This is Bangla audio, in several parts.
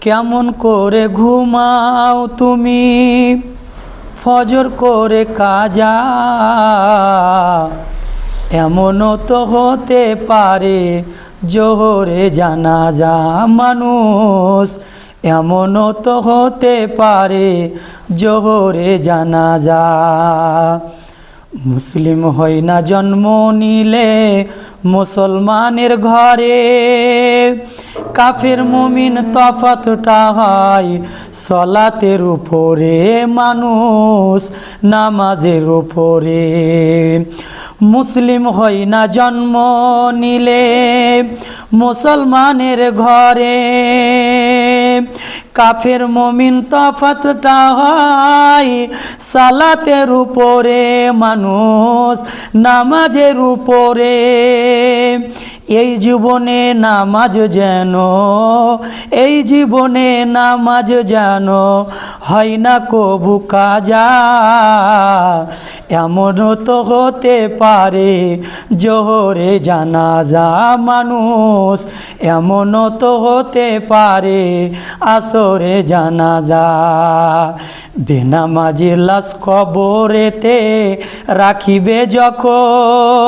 কেমন করে ঘুমাও তুমি? ফজর করে কাজা। এমনও তো হতে পারে জোহরে জানাজা মানুষ। এমনও তো হতে পারে জোহরে জানাজা। মুসলিম হই না জন্ম নিলে মুসলমানের ঘরে। কাফের মুমিন তফাতটা হয় সলাতের উপরে মানুষ, নামাজের উপরে। মুসলিম হই না জন্ম নিলে মুসলমানের ঘরে। কাফের মমিন তফাতটা হয় সালাতের উপরে মানুষ, নামাজের উপরে। এই জীবনে নামাজ যেন এই জীবনে নামাজ যেন হয় না কবু কাজা? এমনও তো হতে পারে জোহরে জানাজা মানুষ এমনও তো হতে পারে আসরে জানাজা। বেনামাজির লাশ কবরেতে রাখিবে যখন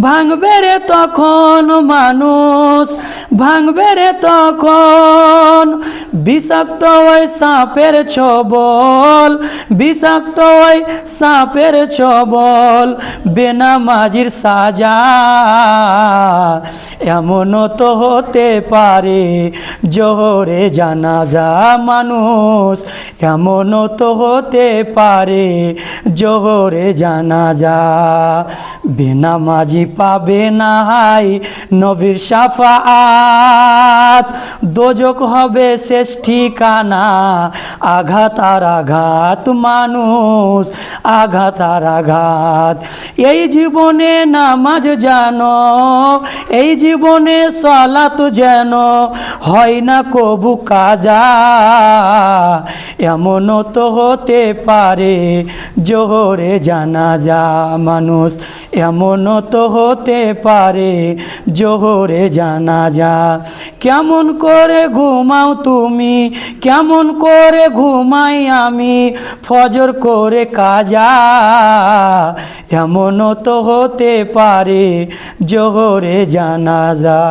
ভাঙবে রে তখন মানুষ, ভাঙবে রে তখন। বিষাক্ত ওই সাপের ছবল, বিষাক্ত ওই সাপের ছবল, বেনামাজির সাজা। এমনও তো হতে পারে, জোহরে জানাজা মানুষ। এমনও তো হতে পারে, জোহরে জানাজা বেনামাজি পাবে না হাই নবীর সাফাত দোজক হবে শেষ ঠিকানা। আঘাত আর আঘাত মানুষ, আঘাত আর আঘাত। এই জীবনে নামাজ জানো এই জীবনে সলাত যেন, হয় না কবু কাজা। এমনও তো হতে পারে জোহরে জানাজা মানুষ এমনও তো হতে পারে জোহরে জানাজা। কেমন করে ঘুমাও তুমি? কেমন করে ঘুমাই আমি? ফজর করে কাজা এমনও তো হতে পারে, জোহরে জানাজা।